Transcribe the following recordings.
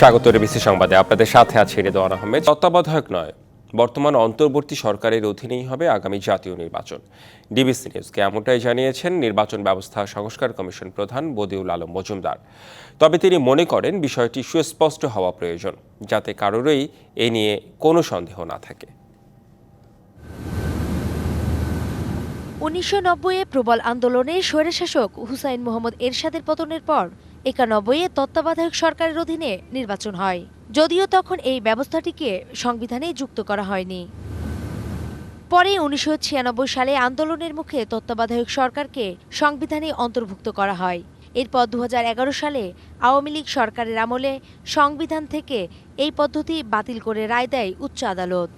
স্বাগত রেবিসি সংবাদে। আপনাদের সাথে আছে রেদওয়ান আহমেদ। তত্ত্বাবধায়ক নয়, বর্তমান অন্তর্বর্তী সরকারের অধীনেই হবে আগামী জাতীয় নির্বাচন। ডিবিসি নিউজকে এমনটাই জানিয়েছেন নির্বাচন ব্যবস্থা সংস্কার কমিশন প্রধান বদিউল আলম মজুমদার। তবে তিনি মনে করেন বিষয়টি সুস্পষ্ট হওয়া প্রয়োজন, যাতে কারোরই এ নিয়ে কোনো সন্দেহ না থাকে। উনিশশো নব্বইয়ে প্রবল আন্দোলনে স্বৈরশাসক হুসাইন মোহাম্মদ এরশাদের পতনের পর একানব্বইয়ে তত্ত্বাবধায়ক সরকারের অধীনে নির্বাচন হয়। যদিও তখন এই ব্যবস্থাটিকে সংবিধানে যুক্ত করা হয়নি। পরে উনিশশো ছিয়ানব্বই সালে আন্দোলনের মুখে তত্ত্বাবধায়ক সরকারকে সংবিধানে অন্তর্ভুক্ত করা হয়। এরপর দু হাজার এগারো সালে আওয়ামী লীগ সরকারের আমলে সংবিধান থেকে এই পদ্ধতি বাতিল করে রায় দেয় উচ্চ আদালত।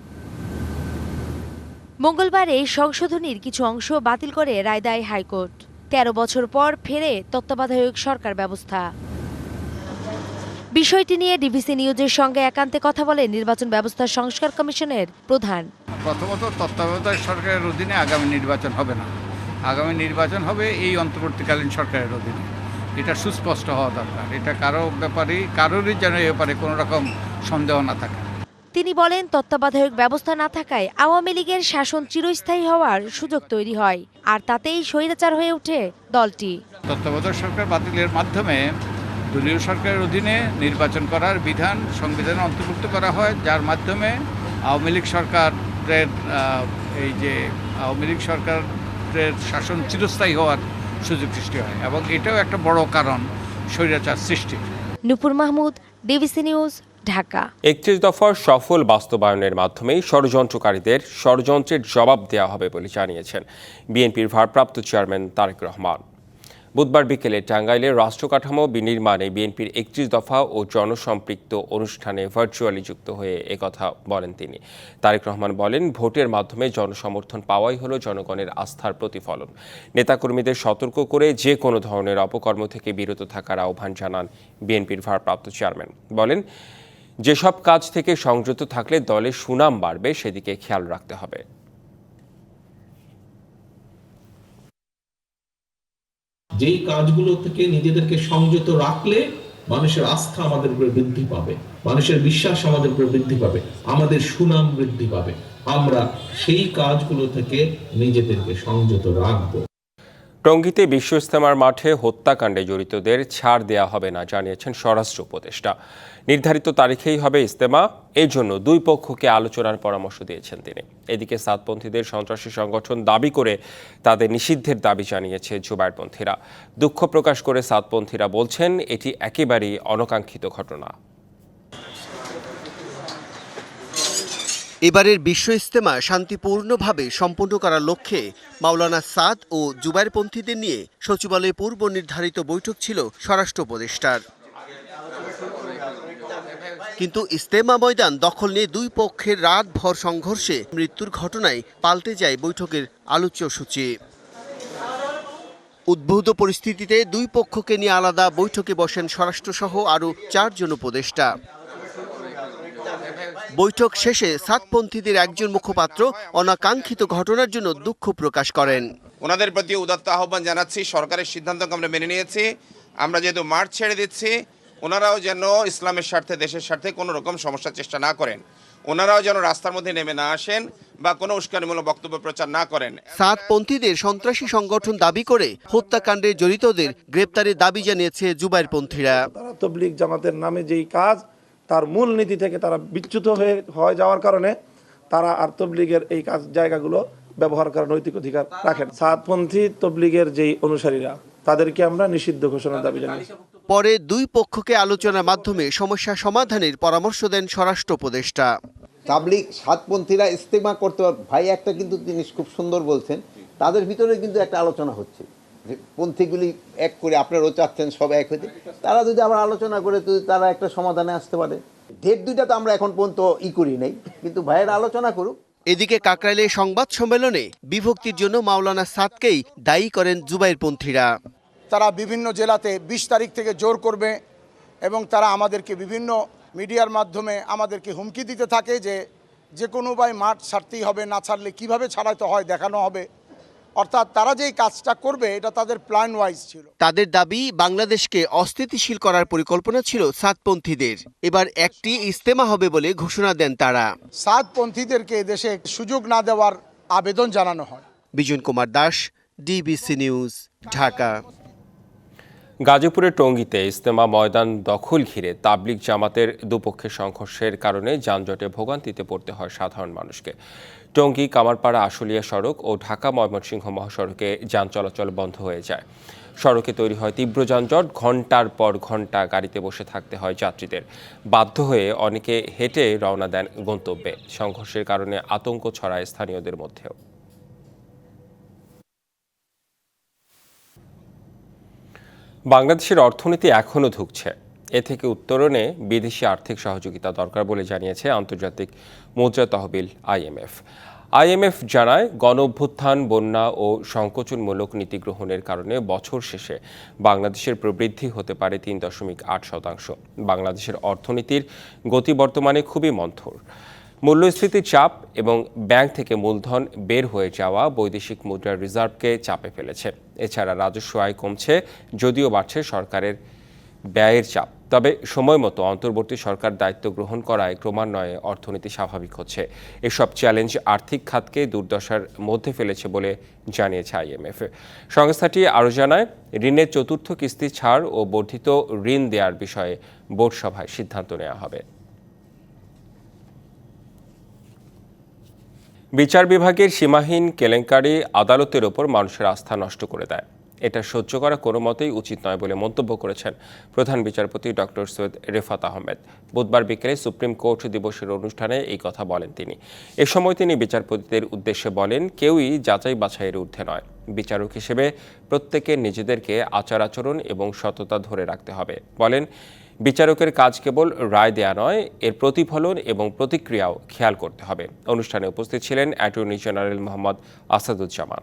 মঙ্গলবার এই সংশোধনীর কিছু অংশ বাতিল করে রায় দেয় হাইকোর্ট। তেরো বছর পর ফেরে তত্ত্বাবধায়ক সরকার ব্যবস্থা। বিষয়টি নিয়ে ডিবিসি নিউজের সঙ্গে একান্তে কথা বলে নির্বাচন ব্যবস্থা সংস্কার কমিশনের প্রধান। প্রথমত তত্ত্বাবধায়ক সরকারের অধীনে আগামী নির্বাচন হবে না। আগামী নির্বাচন হবে এই অন্তর্বর্তীকালীন সরকারের অধীনে। এটা সুস্পষ্ট হওয়া দরকার। এটা কারও ব্যাপারে কারোরই যেন এ ব্যাপারে কোনো রকম সন্দেহ না থাকে। তিনি বলেন তত্ত্বাবধায়ক ব্যবস্থা না থাকায় আওয়ামী লীগের শাসন চিরস্থায়ী হওয়ার সুযোগ তৈরি হয়। আর তাতেই স্বৈরাচার হয়ে ওঠে দলটি। তত্ত্বাবধায়ক সরকার বাতিলের মাধ্যমে দলীয় সরকারের অধীনে নির্বাচন করার বিধান সংবিধানে অন্তর্ভুক্ত করা হয় যার মাধ্যমে আওয়ামী লীগ সরকারের এই যে আওয়ামী লীগ সরকারের শাসন চিরস্থায়ী হওয়ার সুযোগ সৃষ্টি হয়। এবং এটাও একটা বড় কারণ স্বৈরাচার সৃষ্টির। Nupur Mahmud DBC news Dhaka. একত্রিশ দফার সফল বাস্তবায়নের মাধ্যমেই ষড়যন্ত্রকারীদের ষড়যন্ত্রের জবাব দেওয়া হবে বলে জানিয়েছেন বিএনপির ভারপ্রাপ্ত চেয়ারম্যান তারেক রহমান। বুধবার বিকেলে টাঙ্গাইলের রাষ্ট্র কাঠামো বিনির্মাণে বিএনপির একত্রিশ দফা ও জনসম্পৃক্ত অনুষ্ঠানে ভার্চুয়ালি যুক্ত হয়ে একথা বলেন তিনি। তারেক রহমান বলেন, ভোটের মাধ্যমে জনসমর্থন পাওয়াই হলো জনগণের আস্থার প্রতিফলন। নেতাকর্মীদের সতর্ক করে যে কোনো ধরনের অপকর্ম থেকে বিরত থাকার আহ্বান জানান বিএনপির ভারপ্রাপ্ত চেয়ারম্যান। বলেন যেসব কাজ থেকে সংযত থাকলে দলের সুনাম বাড়বে, সেদিকে খেয়াল রাখতে হবে। যেই কাজগুলো থেকে নিজেদেরকে সংযত রাখলে মানুষের আস্থা আমাদের উপরে বৃদ্ধি পাবে, মানুষের বিশ্বাস আমাদের উপরে বৃদ্ধি পাবে, আমাদের সুনাম বৃদ্ধি পাবে। আমরা সেই কাজগুলো থেকে নিজেদেরকে সংযত রাখব। টঙ্গীতে বিশ্ব ইস্তেমার মাঠে হত্যাকাণ্ডে জড়িতদের ছাড় দেয়া হবে না জানিয়েছেন স্বরাষ্ট্র উপদেষ্টা। নির্ধারিত তারিখেই হবে ইস্তেমা এই জন্য দুই পক্ষকে আলোচনার পরামর্শ দিয়েছেন তিনি। এদিকে সাতপন্থীদের সন্ত্রাসী সংগঠন দাবি করে তাদের নিষিদ্ধের দাবি জানিয়েছে জুবাইরপন্থীরা। দুঃখ প্রকাশ করে সাতপন্থীরা বলছেন, এটি একেবারেই অনাকাঙ্ক্ষিত ঘটনা। এবারের বিশ্ব ইস্তেমা শান্তিপূর্ণভাবে সম্পন্ন করার লক্ষ্যে মাওলানা সাদ ও জুবাইরপন্থীদের নিয়ে সচিবালয়ে পূর্ব নির্ধারিত বৈঠক ছিল স্বরাষ্ট্র উপদেষ্টার। কিন্তু ইস্তেমা ময়দান দখল নিয়ে দুই পক্ষের রাতভর সংঘর্ষে মৃত্যুর ঘটনায় পাল্টে যায় বৈঠকের আলোচ্য সূচি। উদ্ভূত পরিস্থিতিতে দুই পক্ষকে নিয়ে আলাদা বৈঠকে বসেন স্বরাষ্ট্রসহ আরও চারজন উপদেষ্টা। বৈঠক শেষে সাতপন্থীদের একজন মুখপাত্র অনাকাঙ্ক্ষিত ঘটনার জন্য দুঃখ প্রকাশ করেন। ওনাদের প্রতি উদাত্ত আহ্বান জানাচ্ছি সরকারের সিদ্ধান্তকে আমরা মেনে নিয়েছি আমরা যেহেতু মাঠ ছেড়ে দিচ্ছি ওনারাও যেন ইসলামের স্বার্থে দেশের স্বার্থে কোনো রকম সমস্যার চেষ্টা না করেন। ওনারাও যেন রাস্তার মধ্যে নেমে না আসেন বা কোনো উস্কানিমূলক বক্তব্য প্রচার না করেন। সাতপন্থীদের সন্ত্রাসী সংগঠন দাবি করে হত্যাকাণ্ডে জড়িতদের গ্রেপ্তারের দাবি জানিয়েছে জুবাইরপন্থীরা। তারা তবলিগ জামাতের নামে যেই কাজ তার মূল নীতি থেকে তারা বিচ্যুত হয়ে হয়ে যাওয়ার কারণে তারা আর তবলিগের এই কাজ জায়গাগুলো ব্যবহার করার নৈতিক অধিকার রাখেন সাতপন্থী তবলিগের যেই অনুসারীরা তাদেরকে আমরা নিষিদ্ধ ঘোষণার দাবি জানাচ্ছি পরে দুই পক্ষকে আলোচনার মাধ্যমে সমস্যা সমাধানের পরামর্শ দেন স্বরাষ্ট্র উপদেষ্টা। তাবলিগ সাতপন্থীরা ইস্তেমা করতে পারবে ভাই একটা কিন্তু জিনিস খুব সুন্দর বলছেন তাদের ভিতরে কিন্তু একটা আলোচনা হচ্ছে। পন্থীগুলি এক করে আপনারাও চাচ্ছেন সব এক হইতে তারা যদি আবার আলোচনা করে যদি তারা একটা সমাধানে আসতে পারে। ডেট দুইটা তো আমরা এখন পর্যন্ত ই করি নাই কিন্তু ভাইয়ের আলোচনা করুক। এদিকে কাকরাইলে সংবাদ সম্মেলনে বিভক্তির জন্য মাওলানা সাদকেই দায়ী করেন জুবাইরপন্থীরা তারা বিভিন্ন জেলাতে বিশ তারিখ থেকে জোর করবে এবং তারা আমাদেরকে বিভিন্ন মিডিয়ার মাধ্যমে আমাদেরকে হুমকি দিতে থাকে যে যে কোনো উপায় মাঠ ছাড়তেই হবে না ছাড়লে কীভাবে ছাড়াইতে হয় দেখানো হবে। অর্থাৎ তারা যেই কাজটা করবে এটা তাদের প্ল্যান ওয়াইজ ছিল। তাদের দাবি বাংলাদেশকে অস্থিতিশীল করার পরিকল্পনা ছিল সাতপন্থীদের। এবার একটি ইস্তেমা হবে বলে ঘোষণা দেন তারা। সাতপন্থীদেরকে দেশে সুযোগ না দেওয়ার আবেদন জানানো হয়। Bijon Kumar Das DBC news Dhaka. গাজীপুরের টঙ্গীতে ইস্তেমা ময়দান দখল ঘিরে তাবলিগ জামাতের দুপক্ষের সংঘর্ষের কারণে যানজটে ভোগান্তিতে পড়তে হয় সাধারণ মানুষকে। টঙ্গী, কামারপাড়া, আশুলিয়া সড়ক ও ঢাকা ময়মনসিংহ মহাসড়কে যান চলাচল বন্ধ হয়ে যায়। সড়কে তৈরি হয় তীব্র যানজট, ঘণ্টার পর ঘণ্টা গাড়িতে বসে থাকতে হয় যাত্রীদের। বাধ্য হয়ে অনেকে হেঁটে রওনা দেন গন্তব্যে, সংঘর্ষের কারণে আতঙ্ক ছড়ায় স্থানীয়দের মধ্যেও। বাংলাদেশের অর্থনীতি এখনও ধুঁকছে। এ থেকে উত্তরণে বিদেশি আর্থিক সহযোগিতা দরকার বলে জানিয়েছে আন্তর্জাতিক মুদ্রা তহবিল আইএমএফ। আইএমএফ জানায় গণ অভ্যুত্থান বন্যা ও সংকোচনমূলক নীতি গ্রহণের কারণে বছর শেষে বাংলাদেশের প্রবৃদ্ধি হতে পারে তিন দশমিক আট শতাংশ। বাংলাদেশের অর্থনীতির গতি বর্তমানে খুবই মন্থর। মূল্যস্ফীতির চাপ এবং ব্যাংক থেকে মূলধন বের হয়ে যাওয়া বৈদেশিক মুদ্রার রিজার্ভকে চাপে ফেলেছে। এছাড়া রাজস্ব আয় কমছে, যদিও বাড়ছে সরকারের ব্যয়ের চাপ। তবে সময় মতো অন্তর্বর্তী সরকার দায়িত্ব গ্রহণ করায় ক্রমান্বয়ে অর্থনীতি স্বাভাবিক হচ্ছে। এসব চ্যালেঞ্জ আর্থিক খাতকে দুর্দশার মধ্যে ফেলেছে বলে জানিয়েছে আইএমএফ। সংস্থাটি আরও জানায়, ঋণের চতুর্থ কিস্তি ছাড় ও বর্ধিত ঋণ দেওয়ার বিষয়ে বোর্ড সভায় সিদ্ধান্ত নেওয়া হবে। বিচার বিভাগের সীমাহীন কেলেঙ্কারি আদালতের ওপর মানুষের আস্থা নষ্ট করে দেয়। এটা সহ্য করা কোনো মতেই উচিত নয় বলে মন্তব্য করেছেন প্রধান বিচারপতি ডক্টর সৈয়দ রেফাত আহমেদ। বুধবার বিকেলে সুপ্রিম কোর্ট দিবসের অনুষ্ঠানে এই কথা বলেন তিনি। এ সময় তিনি বিচারপতিদের উদ্দেশ্যে বলেন, কেউই যাচাই বাছাইয়ের ঊর্ধ্বে নয়। বিচারক হিসেবে প্রত্যেকে নিজেদেরকে আচার আচরণ এবং সততা ধরে রাখতে হবে। বলেন, বিচারকের কাজ কেবল রায় দেয়া নয়, এর প্রতিফলন এবং প্রতিক্রিয়াও খেয়াল করতে হবে। অনুষ্ঠানে উপস্থিত ছিলেন অ্যাটর্নি জেনারেল মোহাম্মদ আসাদুজ্জামান।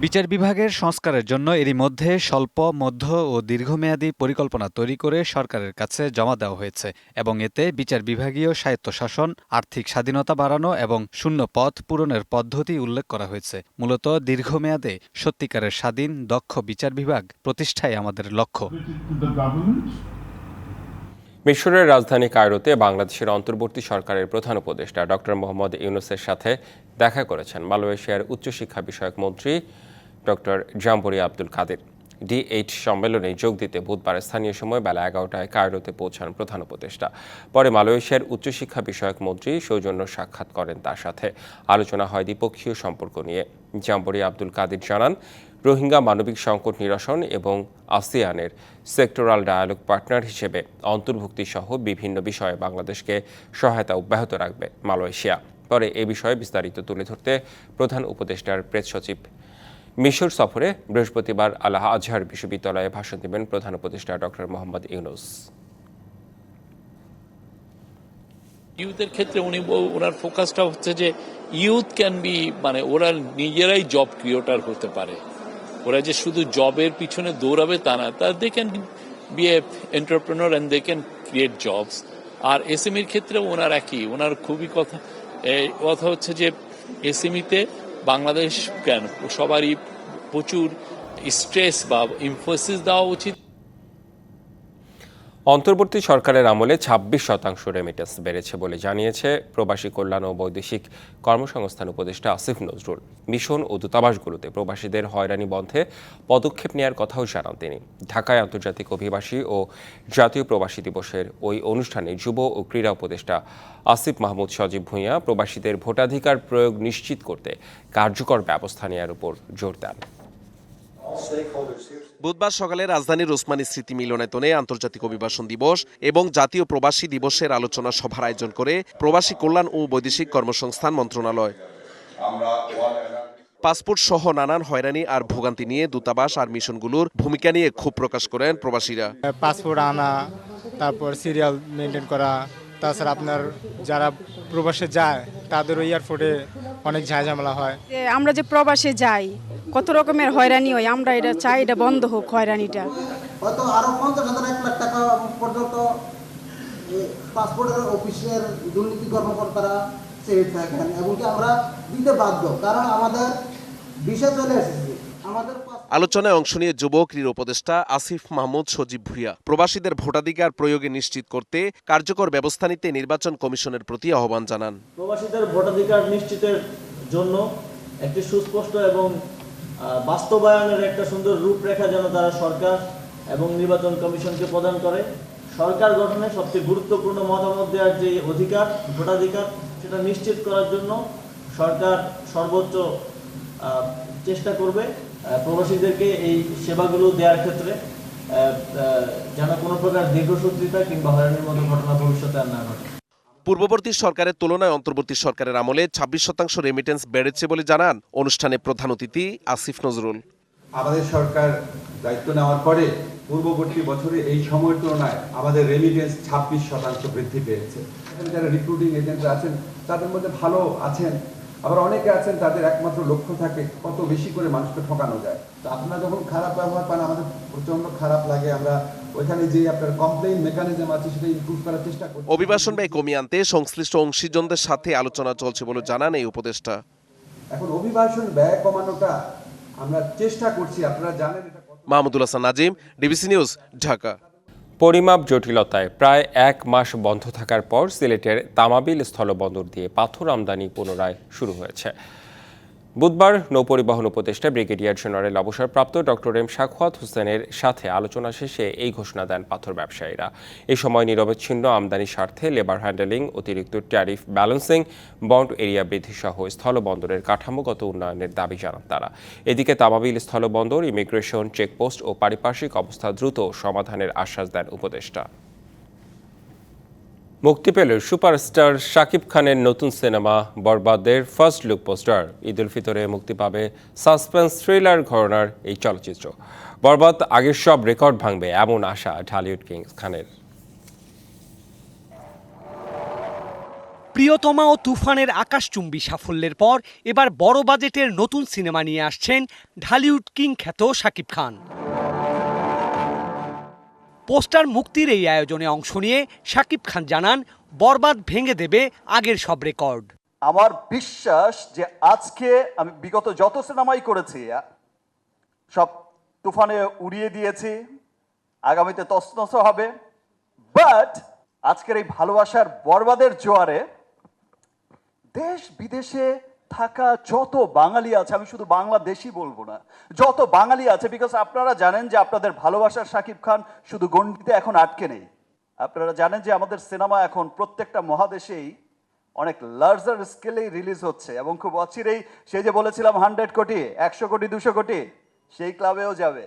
বিচার বিভাগের সংস্কারের জন্য এরই মধ্যে স্বল্প মধ্য ও দীর্ঘমেয়াদী পরিকল্পনা তৈরি করে সরকারের কাছে জমা দেওয়া হয়েছে এবং এতে বিচার বিভাগীয় স্বায়ত্তশাসন আর্থিক স্বাধীনতা বাড়ানো এবং শূন্য পথ পূরণের পদ্ধতি উল্লেখ করা হয়েছে। মূলত দীর্ঘমেয়াদে সত্যিকারের স্বাধীন দক্ষ বিচার বিভাগ প্রতিষ্ঠাই আমাদের লক্ষ্য। মিশরের রাজধানী কায়রোতে বাংলাদেশের অন্তর্বর্তী সরকারের প্রধান উপদেষ্টা ডক্টর মোহাম্মদ ইউনুসের সাথে দেখা করেছেন মালয়েশিয়ার উচ্চশিক্ষা বিষয়ক মন্ত্রী doctor Zambry Abdul Kadir. D eight সম্মেলনে যোগ দিতে বুধবার স্থানীয় সময় বেলা এগারোটায় কায়রোতে পৌঁছান প্রধান উপদেষ্টা। পরে মালয়েশিয়ার উচ্চশিক্ষা বিষয়ক মন্ত্রী সৌজন্য সাক্ষাৎ করেন তার সাথে। আলোচনা হয় দ্বিপক্ষীয় সম্পর্ক নিয়ে। জাম্বরি আব্দুল কাদের জানান, রোহিঙ্গা মানবিক সংকট নিরসন এবং আসিয়ানের সেক্টরাল ডায়ালগ পার্টনার হিসেবে অন্তর্ভুক্তি সহ বিভিন্ন বিষয়ে বাংলাদেশকে সহায়তা অব্যাহত রাখবে মালয়েশিয়া। পরে এ বিষয়ে বিস্তারিত তুলে ধরতে প্রধান উপদেষ্টার প্রেস সচিব। মিশর সফরে বৃহস্পতিবার আল্লাহ আজহার বিশ্ববিদ্যালয়ে ভাষণ দেবেন প্রধান উপদেষ্টা ডক্টর মোহাম্মদ ইউনুস। ইউথের ক্ষেত্রে উনি ওনার ফোকাসটা হচ্ছে যে ইউথ ক্যান বি মানে ওরা নিজেরাই জব ক্রিয়েটার হতে পারে। ওরা যে শুধু জবের পিছনে দৌড়াবে তা না, তা they can be a entrepreneur and they can create jobs আর এসএমইর ক্ষেত্রে ওনার একই, ওনার খুবই কথা এই কথা হচ্ছে যে এসএমইতে বাংলাদেশ কেন? সবারই প্রচুর স্ট্রেস বা ইনফোসিস দেওয়া উচিত। অন্তর্বর্তী সরকারের আমলে ছাব্বিশ শতাংশ রেমিটেন্স বেড়েছে বলে জানিয়েছে প্রবাসী কল্যাণ ও বৈদেশিক কর্মসংস্থান উপদেষ্টা আসিফ নজরুল। মিশন ও দূতাবাসগুলোতে প্রবাসীদের হয়রানি বন্ধে পদক্ষেপ নেওয়ার কথাও জানান তিনি। ঢাকায় আন্তর্জাতিক অভিবাসী ও জাতীয় প্রবাসী দিবসের ওই অনুষ্ঠানে যুব ও ক্রীড়া উপদেষ্টা আসিফ মাহমুদ সজীব ভূঁইয়া প্রবাসীদের ভোটাধিকার প্রয়োগ নিশ্চিত করতে কার্যকর ব্যবস্থা নেওয়ার উপর জোর দেন। বুধবার সকালে রাজধানীর ওসমানী স্মৃতি মিলনায়তনে আন্তর্জাতিক অভিবাসন দিবস এবং জাতীয় প্রবাসী দিবসের আলোচনা সভার আয়োজন করে প্রবাসী কল্যাণ ও বৈদেশিক কর্মসংস্থান মন্ত্রণালয়। পাসপোর্ট সহ নানান হয়রানি আর ভোগান্তি নিয়ে দূতাবাস আর মিশনগুলোর ভূমিকা নিয়ে ক্ষোভ প্রকাশ করেন প্রবাসীরা। পাসপোর্ট আনা, তারপর সিরিয়াল মেনটেন করা তাছাড়া আপনার যারা প্রবাসে যায় তাদেরও এয়ারপোর্টে অনেক ঝামেলা হয়। যে আমরা যে প্রবাসে যাই কত রকমের হয়রানি হয় আমরা এটা চাই এটা বন্ধ হোক হয়রানিটা। হয়তো আরও পঞ্চাশ হাজার এক লাখ টাকা পর্যন্ত পাসপোর্ট অফিসের দুর্নীতি কর্মকর্তারা সেট থাকেন এমনকি আমরা দিতে বাধ্য। কারণ আমাদের বিষয় চলে এসেছে। আমাদের আলোচনায় অংশ নিয়ে যুব ক্রীড়া উপদেষ্টা আসিফ মাহমুদ সজীব ভুইয়া। প্রবাসীদের ভোটাধিকার প্রয়োগে নিশ্চিত করতে কার্যকর ব্যবস্থা নিতে নির্বাচন কমিশনের প্রতি আহ্বান জানান। প্রবাসীদের ভোটাধিকার নিশ্চিতের জন্য একটি সুস্পষ্ট এবং বাস্তবায়নের একটা সুন্দর রূপরেখা যেন তারা সরকার এবং নির্বাচন কমিশনকে প্রদান করে। সরকার গঠনে সবচেয়ে গুরুত্বপূর্ণ মতামত দেওয়ার যে অধিকার, ভোটাধিকার, সেটা নিশ্চিত করার জন্য সরকার সর্বোচ্চ চেষ্টা করবে। প্রবাসীদেরকে এই সেবাগুলো দেওয়ার ক্ষেত্রে যেন কোনো প্রকার দীর্ঘসূত্রিতা কিংবা হয়রানির মতো ঘটনা ভবিষ্যতে আর না ঘটে। পূর্ববর্তী সরকারের তুলনায় অন্তর্বর্তী সরকারের আমলে ছাব্বিশ শতাংশ রেমিটেন্স বেড়েছে বলে জানান অনুষ্ঠানে প্রধান অতিথি আসিফ নজরুল। আমাদের সরকার দায়িত্ব নেওয়ার পরে পূর্ববর্তী বছরে এই সময়ের তুলনায় আমাদের রেমিটেন্স ছাব্বিশ শতাংশ বৃদ্ধি পেয়েছে। যারা রিক্রুটিং এজেন্টরা আছেন তাদের মধ্যে ভালো আছেন আবার অনেকে আছেন তাদের একমাত্র লক্ষ্য থাকে কত বেশি করে মানুষকে ঠকানো যায়। তো আপনারা যখন খারাপ ব্যবহার পান আমাদের প্রচণ্ড খারাপ লাগে। আমরা ওইখানে যে আপনার কমপ্লেইন মেকানিজম আছে সেটা ইমপ্রুভ করার চেষ্টা করি অভিবাসন ব্যয় কমিয়ে আনতে সংশ্লিষ্ট অংশীজনদের সাথে আলোচনা চলছে বলে জানান এই উপদেষ্টা। এখন অভিবাসন ব্যয় কমানোটা আমরা চেষ্টা করছি। আপনারা জানেন এটা মাহমুদুল হাসান নাজিম ডিবিসি নিউজ ঢাকা। পরিমাপ জটিলতায় প্রায় এক মাস বন্ধ থাকার পর সিলেটের তামাবিল স্থলবন্দর দিয়ে পাথর আমদানি পুনরায় শুরু হয়েছে। বুধবার নৌপরিবহন উপদেষ্টা ব্রিগেডিয়ার জেনারেল অবসরপ্রাপ্ত ডক্টর এম শাখওয়াত হোসেনের সাথে আলোচনা শেষে এই ঘোষণা দেন পাথর ব্যবসায়ীরা। এই সময় নিরবচ্ছিন্ন আমদানি স্বার্থে লেবার হ্যান্ডেলিং, অতিরিক্ত ট্যারিফ ব্যালেন্সিং, বন্ড এরিয়া বৃদ্ধি সহ স্থলবন্দরের কাঠামোগত উন্নয়নের দাবি জানান তারা। এদিকে তামাবিল স্থলবন্দর, ইমিগ্রেশন, চেকপোস্ট ও পারিপার্শ্বিক অবস্থা দ্রুত সমাধানের আশ্বাস দেন উপদেষ্টা। মুক্তি পেল সুপারস্টার শাকিব খানের নতুন সিনেমা বরবাদের first look poster. Eid ul ফিতরে মুক্তি পাবে সাসপেন্স থ্রিলার ঘরনার এই চলচ্চিত্র। বরবাদ আগের সব রেকর্ড ভাঙবে এমন আশা ঢালিউড কিংস খানের। প্রিয়তমা ও তুফানের আকাশচুম্বী সাফল্যের পর এবার বড় বাজেটের নতুন সিনেমা নিয়ে আসছেন ঢালিউড কিং খ্যাত শাকিব খান। পোস্টার মুক্তির এই আয়োজনে অংশ নিয়ে শাকিব খান জানান, বরবাদ ভেঙে দেবে আগের সব রেকর্ড। আমার বিশ্বাস যে আজকে আমি বিগত যত সিনেমাই করেছি, সব তুফানে উড়িয়ে দিয়েছি, আগামীতে তসনস হবে বাট আজকের এই ভালোবাসার বরবাদের জোয়ারে দেশ বিদেশে থাকা যত বাঙালি আছে আমি শুধু বাংলাদেশি বলব না যত বাঙালি আছে বিকজ আপনারা জানেন যে আপনাদের ভালোবাসার শাকিব খান শুধু গণ্ডিতে এখন আটকে নেই। আপনারা জানেন যে আমাদের সিনেমা এখন প্রত্যেকটা মহাদেশেই অনেক লার্জার স্কেলেই রিলিজ হচ্ছে এবং খুব অচিরেই সেই যে বলেছিলাম হান্ড্রেড কোটি একশো কোটি দুশো কোটি সেই ক্লাবেও যাবে।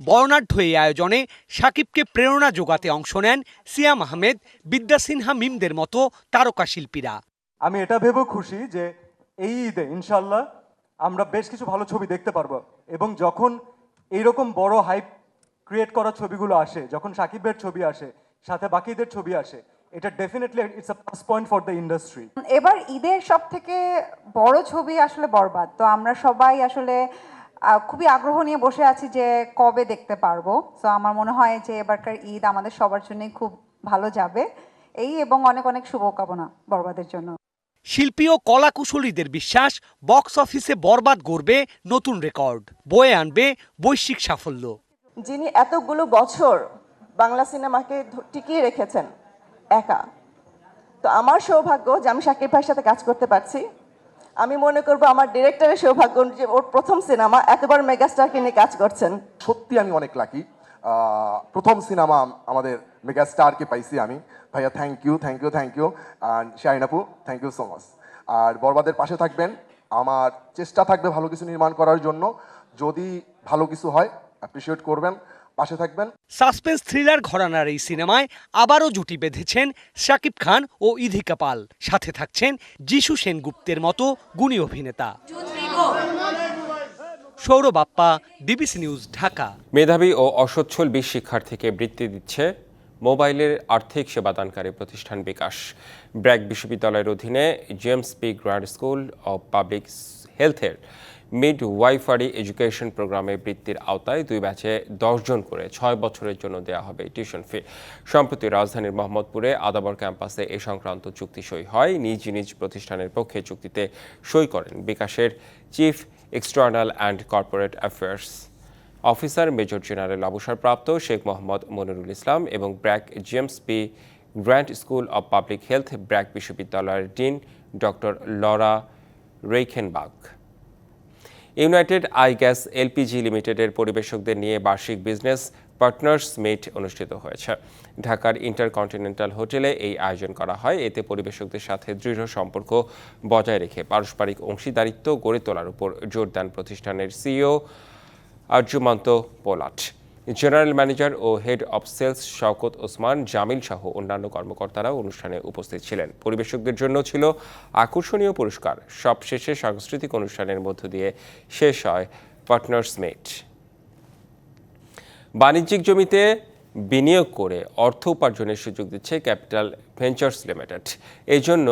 বর্ণাঢ্য এই আয়োজনে শাকিবকে প্রেরণা যোগাতে অংশ নেন সিয়াম আহমেদ বিদ্যা সিনহা মিমদের মতো তারকা শিল্পীরা। আমি এটা ভেবে খুশি যে এই ঈদে ইনশাল্লাহ আমরা বেশ কিছু ভালো ছবি দেখতে পারব। এবং যখন এইরকম বড় হাইপ ক্রিয়েট করা ছবিগুলো আসে, যখন সাকিবের ছবি আসে, সাথে বাকিদের ছবি আসে, এটা definitely it's a plus point for the industry এবার ঈদের সব থেকে বড় ছবি আসলে বরবাদ। তো আমরা সবাই আসলে খুবই আগ্রহ নিয়ে বসে আছি যে কবে দেখতে পারব। তো আমার মনে হয় যে এবারকার ঈদ আমাদের সবার জন্যই খুব ভালো যাবে। এই এবং অনেক অনেক শুভকামনা বরবাদের জন্য। শিল্পী ও কলাকুশলীদের বিশ্বাস বক্স অফিসে বরবাদ গড়বে নতুন রেকর্ড বয়ে আনবে বৈশ্বিক সাফল্য। যিনি এতগুলো বছর বাংলা সিনেমাকে টিকিয়ে রেখেছেন একা। তো আমার সৌভাগ্য যে আমি শাকিব ভাইয়ের সাথে কাজ করতে পারছি। আমি মনে করব আমার ডিরেক্টরের সৌভাগ্য যে ওর প্রথম সিনেমা এতবার মেগাস্টারকে নিয়ে কাজ করছেন। সত্যি আমি অনেক লাকি প্রথম সিনেমা আমাদের মেগা স্টারকে পাইছি আমি। ভাইয়া thank you thank you thank you and Shahin আপু থ্যাংক ইউ সো মাচ আর বরবাদের পাশে থাকবেন। আমার চেষ্টা থাকবে ভালো কিছু নির্মাণ করার জন্য। যদি ভালো কিছু হয় অ্যাপ্রিসিয়েট করবেন। পাশে থাকবেন। সাসপেন্স থ্রিলার ঘরানার এই সিনেমায় আবারও জুটি বেঁধেছেন শাকিব খান ও ইধিকা পাল। সাথে থাকছেন যিশু সেনগুপ্তের মতো গুণী অভিনেতা। Sourav Appa, DBC news, Dhaka. মেধাবী ও অসচ্ছল বিশ শিক্ষার্থীকে বৃত্তি দিচ্ছে মোবাইলের আর্থিক সেবাদানকারী প্রতিষ্ঠান বিকাশ। ব্র্যাক বিশ্ববিদ্যালয়ের অধীনে James P. Grant school of public হেলথের মিড ওয়াইফারি এডুকেশন প্রোগ্রামে বৃত্তির আওতায় দুই ব্যাচে জন করে ছয় বছরের জন্য দেওয়া হবে টিউশন ফি। সম্প্রতি রাজধানীর মোহাম্মদপুরে আদাবর ক্যাম্পাসে এ সংক্রান্ত চুক্তি সই হয়। নিজ নিজ প্রতিষ্ঠানের পক্ষে চুক্তিতে সই করেন বিকাশের chief external and corporate affairs officer major general অবসরপ্রাপ্ত শেখ মোহাম্মদ মনিরুল ইসলাম এবং BRAC James P Grant school of public health BRAC বিশ্ববিদ্যালয়ের dean doctor Laura Reichenbach United I Gas LPG লিমিটেডের পরিবেশকদের নিয়ে বার্ষিক বিজনেস পার্টনার্স মিট অনুষ্ঠিত হয়েছে। ঢাকার ইন্টারকন্টিনেন্টাল হোটেলে এই আয়োজন করা হয়। এতে পরিবেশকদের সাথে দৃঢ় সম্পর্ক বজায় রেখে পারস্পরিক অংশীদারিত্ব গড়ে তোলার উপর জোর দেন প্রতিষ্ঠানের CEO Arjumand Polat. General manager O head of sales Shawkat Osman, Jamil সহ অন্যান্য কর্মকর্তারা অনুষ্ঠানে উপস্থিত ছিলেন। পরিবেশকদের জন্য ছিল আকর্ষণীয় পুরস্কার। সবশেষে সাংস্কৃতিক অনুষ্ঠানের মধ্য দিয়ে শেষ হয় পার্টনার্স মেট। বাণিজ্যিক জমিতে বিনিয়োগ করে অর্থ উপার্জনের সুযোগ দিচ্ছে ক্যাপিটাল ভেঞ্চার্স লিমিটেড। এই জন্য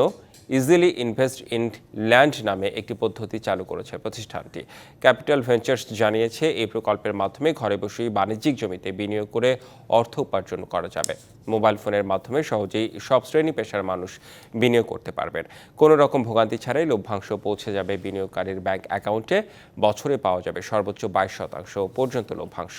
ইজিলি ইনভেস্ট ইন ল্যান্ড নামে একটি পদ্ধতি চালু করেছে প্রতিষ্ঠানটি। ক্যাপিটাল ভেঞ্চার্স জানিয়েছে, এই প্রকল্পের মাধ্যমে ঘরে বসেই বাণিজ্যিক জমিতে বিনিয়োগ করে অর্থ উপার্জন করা যাবে। মোবাইল ফোনের মাধ্যমে সহজেই সব শ্রেণি পেশার মানুষ বিনিয়োগ করতে পারবেন। কোনো রকম ভোগান্তি ছাড়াই লভ্যাংশ পৌঁছে যাবে বিনিয়োগকারীর ব্যাংক অ্যাকাউন্টে। বছরে পাওয়া যাবে সর্বোচ্চ বাইশ শতাংশ পর্যন্ত লভ্যাংশ।